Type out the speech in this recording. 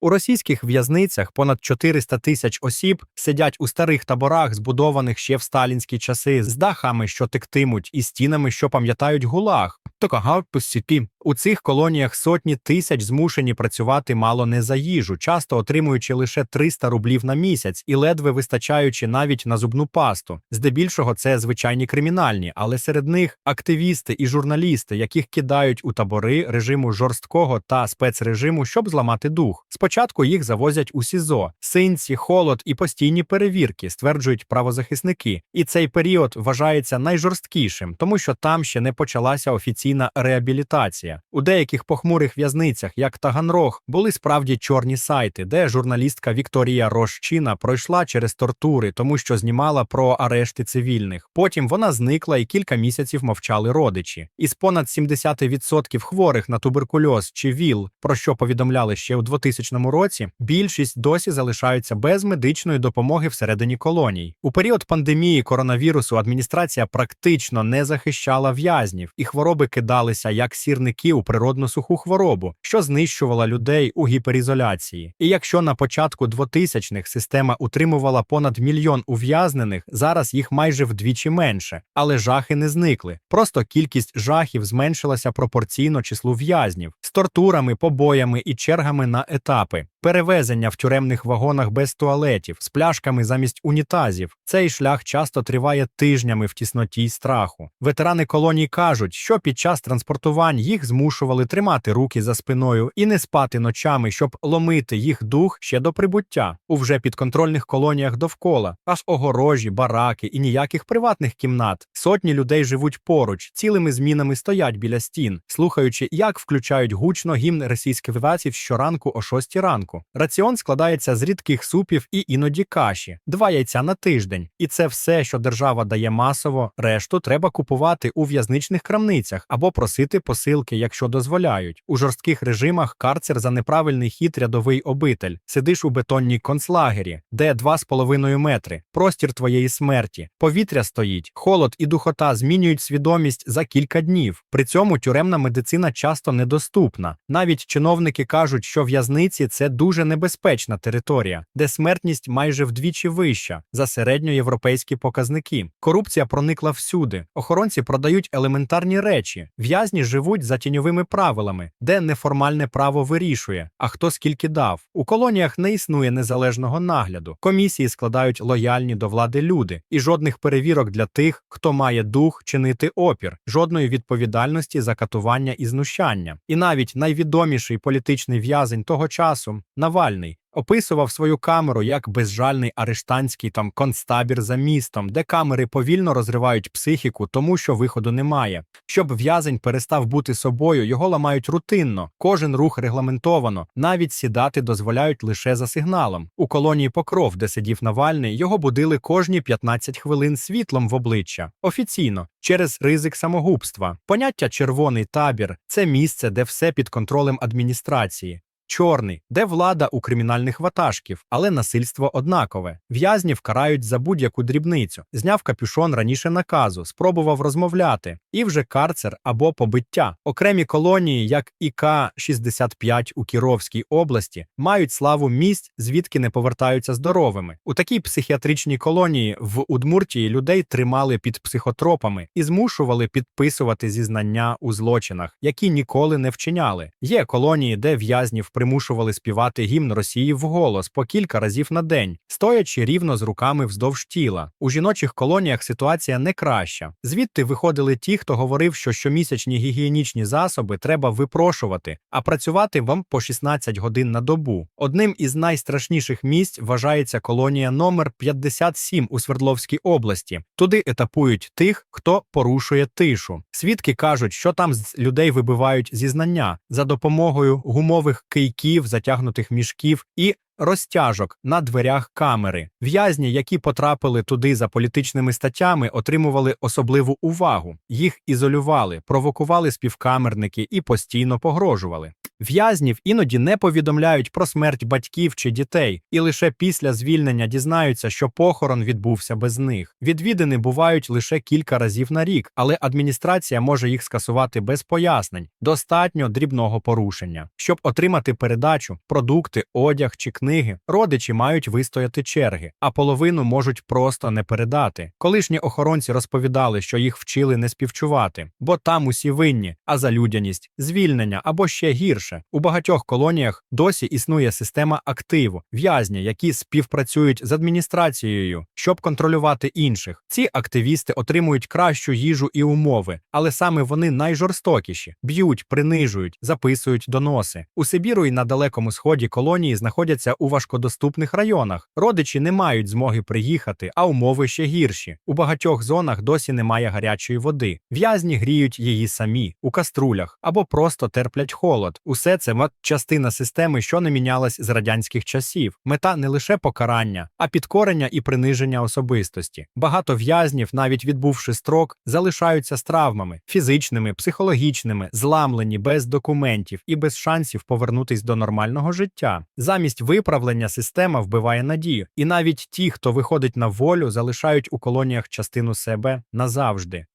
У російських в'язницях понад 400 тисяч осіб сидять у старих таборах, збудованих ще в сталінські часи, з дахами, що тектимуть, і стінами, що пам'ятають гулаг. Токагавпусіпі. У цих колоніях сотні тисяч змушені працювати мало не за їжу, часто отримуючи лише 300 рублів на місяць і ледве вистачаючи навіть на зубну пасту. Здебільшого це звичайні кримінальні, але серед них активісти і журналісти, яких кидають у табори режиму жорсткого та спецрежиму, щоб зламати дух. Спочатку їх завозять у СІЗО, синці, холод і постійні перевірки, стверджують правозахисники. І цей період вважається найжорсткішим, тому що там ще не почалася офіційна реабілітація. У деяких похмурих в'язницях, як Таганрог, були справді чорні сайти, де журналістка Вікторія Рощина пройшла через тортури, тому що знімала про арешти цивільних. Потім вона зникла і кілька місяців мовчали родичі. Із понад 70% хворих на туберкульоз чи ВІЛ, про що повідомляли ще у 2000 році, більшість досі залишаються без медичної допомоги всередині колоній. У період пандемії коронавірусу адміністрація практично не захищала в'язнів, і хвороби кидалися як сірники у природну суху хворобу, що знищувала людей у гіперізоляції. І якщо на початку 2000-х система утримувала понад мільйон ув'язнених, зараз їх майже вдвічі менше, але жахи не зникли. Просто кількість жахів зменшилася пропорційно числу в'язнів з тортурами, побоями і чергами на етапи. Перевезення в тюремних вагонах без туалетів, з пляшками замість унітазів. Цей шлях часто триває тижнями в тісноті й страху. Ветерани колоній кажуть, що під час транспортувань їх змушували тримати руки за спиною і не спати ночами, щоб ломити їх дух ще до прибуття у вже підконтрольних колоніях довкола, аж огорожі, бараки і ніяких приватних кімнат. Сотні людей живуть поруч, цілими змінами стоять біля стін, слухаючи, як включають гучно гімн російських виваців щоранку о 6 ранку. Раціон складається з рідких супів і іноді каші, два яйця на тиждень. І це все, що держава дає масово. Решту треба купувати у в'язничних крамницях або просити посилки, якщо дозволяють. У жорстких режимах карцер за неправильний хід рядовий обитель. Сидиш у бетонній концлагері, де 2,5 метри, простір твоєї смерті, повітря стоїть, холод і духота змінюють свідомість за кілька днів. При цьому тюремна медицина часто недоступна. Навіть чиновники кажуть, що в'язниці це дуже небезпечна територія, де смертність майже вдвічі вища за середньоєвропейські показники. Корупція проникла всюди. Охоронці продають елементарні речі. В'язні живуть за тіньовими правилами, де неформальне право вирішує, а хто скільки дав. У колоніях не існує незалежного нагляду. Комісії складають лояльні до влади люди, і жодних перевірок для тих, хто має дух чинити опір, жодної відповідальності за катування і знущання. І навіть найвідоміший політичний в'язень того часу Навальний. Описував свою камеру як безжальний арештантський там концтабір за містом, де камери повільно розривають психіку, тому що виходу немає. Щоб в'язень перестав бути собою, його ламають рутинно, кожен рух регламентовано, навіть сідати дозволяють лише за сигналом. У колонії Покров, де сидів Навальний, його будили кожні 15 хвилин світлом в обличчя. Офіційно, через ризик самогубства. Поняття червоний табір це місце, де все під контролем адміністрації. Чорний, де влада у кримінальних ватажків, але насильство однакове. В'язнів карають за будь-яку дрібницю. Зняв капюшон раніше наказу, спробував розмовляти, і вже карцер або побиття. Окремі колонії, як ІК 65 у Кіровській області, мають славу місць, звідки не повертаються здоровими. У такій психіатричній колонії в Удмуртії людей тримали під психотропами і змушували підписувати зізнання у злочинах, які ніколи не вчиняли. Є колонії, де в'язнів примушували співати гімн Росії вголос по кілька разів на день, стоячи рівно з руками вздовж тіла. У жіночих колоніях ситуація не краща. Звідти виходили ті, хто говорив, що щомісячні гігієнічні засоби треба випрошувати, а працювати вам по 16 годин на добу. Одним із найстрашніших місць вважається колонія номер 57 у Свердловській області. Туди етапують тих, хто порушує тишу. Свідки кажуть, що там з людей вибивають зізнання за допомогою гумових кийків, затягнутих мішків і розтяжок на дверях камери. В'язні, які потрапили туди за політичними статтями, отримували особливу увагу. Їх ізолювали, провокували співкамерники і постійно погрожували. В'язнів іноді не повідомляють про смерть батьків чи дітей, і лише після звільнення дізнаються, що похорон відбувся без них. Відвідини бувають лише кілька разів на рік, але адміністрація може їх скасувати без пояснень. Достатньо дрібного порушення. Щоб отримати передачу, продукти, одяг чи книги, родичі мають вистояти черги, а половину можуть просто не передати. Колишні охоронці розповідали, що їх вчили не співчувати, бо там усі винні, а за людяність, звільнення або ще гірше. У багатьох колоніях досі існує система активу, в'язні, які співпрацюють з адміністрацією, щоб контролювати інших. Ці активісти отримують кращу їжу і умови, але саме вони найжорстокіші: б'ють, принижують, записують доноси. У Сибіру і на далекому сході колонії знаходяться у важкодоступних районах. Родичі не мають змоги приїхати, а умови ще гірші. У багатьох зонах досі немає гарячої води. В'язні гріють її самі у каструлях або просто терплять холод. Усе це мат частина системи, що не мінялась з радянських часів. Мета не лише покарання, а підкорення і приниження особистості. Багато в'язнів, навіть відбувши строк, залишаються з травмами фізичними, психологічними, зламлені без документів і без шансів повернутись до нормального життя. Замість виправлення система вбиває надію, і навіть ті, хто виходить на волю, залишають у колоніях частину себе назавжди.